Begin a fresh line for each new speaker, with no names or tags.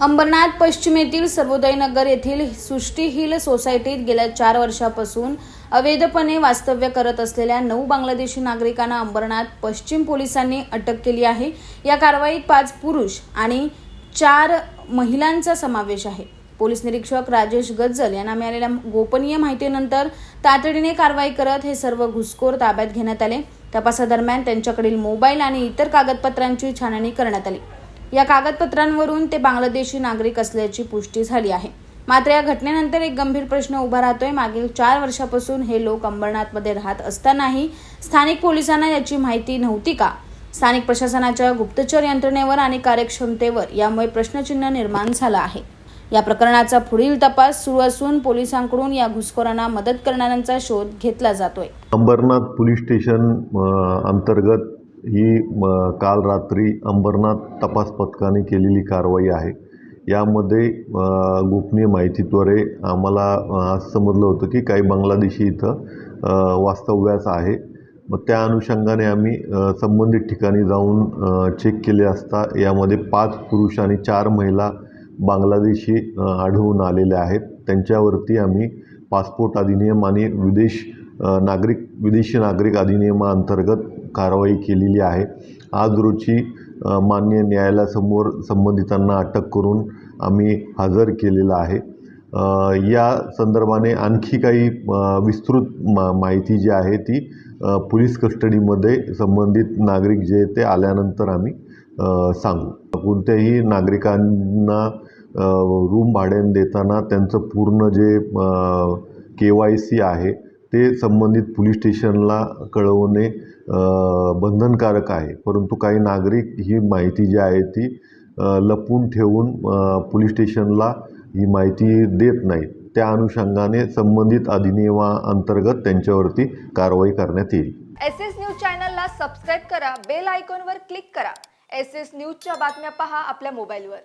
अंबरनाथ पश्चिमेतील सर्वोदय नगर येथील सृष्टी हिल सोसायटीत गेल्या चार वर्षापासून अवैधपणे वास्तव्य करत असलेल्या नऊ बांगलादेशी नागरिकांना अंबरनाथ पश्चिम पोलिसांनी अटक केली आहे. या कारवाईत पाच पुरुष आणि चार महिलांचा समावेश आहे. पोलीस निरीक्षक राजेश गज्जल यांना मिळालेल्या गोपनीय माहितीनंतर तातडीने कारवाई करत हे सर्व घुसखोर ताब्यात घेण्यात आले. तपासादरम्यान त्यांच्याकडील मोबाईल आणि इतर कागदपत्रांची छाननी करण्यात आली. या कागदपत्रांवरून ते बांगलादेशी नागरिक असल्याची पुष्टी झाली आहे. मात्र या घटनेनंतर एक गंभीर प्रश्न उभा राहतोय. मागील चार वर्षापासून हे लोक अंबरनाथमध्ये राहत असतानाही स्थानिक पोलिसांना याची माहिती नव्हती का? स्थानिक प्रशासनाच्या गुप्तचर यंत्रणेवर आणि कार्यक्षमतेवर यामुळे प्रश्नचिन्ह निर्माण झालं आहे. या प्रकरणाचा पुढील तपास सुरू असून पोलिसांकडून या घुसखोरांना मदत करणाऱ्यांचा शोध घेतला जातोय.
अंबरनाथ पोलीस स्टेशन अंतर्गत ही म, काल रात्री अंबरनाथ तपास पथकाने केलेली कारवाई आहे. यामध्ये गोपनीय माहितीद्वारे आम्हाला आज समजलं होतं की काही बांगलादेशी इथं वास्तव्यास आहे. मग त्या अनुषंगाने आम्ही संबंधित ठिकाणी जाऊन चेक केले असता यामध्ये पाच पुरुष आणि चार महिला बांगलादेशी आढळून आलेल्या आहेत. त्यांच्यावरती आम्ही पासपोर्ट अधिनियम आणि विदेश नागरिक विदेशी नागरिक अधिनियमाअंतर्गत कारवाई केलेली आहे. आज रोजी मान्य न्यायालयासमोर संबंधितांना अटक करून आम्ही हजर केलेलं आहे. या संदर्भाने आणखी काही विस्तृत मा माहिती जी आहे ती पोलीस कस्टडीमध्ये संबंधित नागरिक जे ते आल्यानंतर आम्ही सांगू. कोणत्याही नागरिकांना रूम भाड्याने देताना त्यांचं पूर्ण जे के वाय सी आहे ते संबंधित पोलीस स्टेशनला कळवणे बंधनकारक आहे. परंतु काही नागरिक ही माहिती जी आहे ती लपवून ठेवून पोलीस स्टेशनला ही माहिती देत नाहीत. त्या अनुषंगाने संबंधित अधिनियमाअंतर्गत त्यांच्यावरती कारवाई करण्यात येईल.
एस एस न्यूज चॅनलला सबस्क्राईब करा बेल आयकॉनवर क्लिक करा. एस एस न्यूजच्या बातम्या पहा आपल्या मोबाईलवर.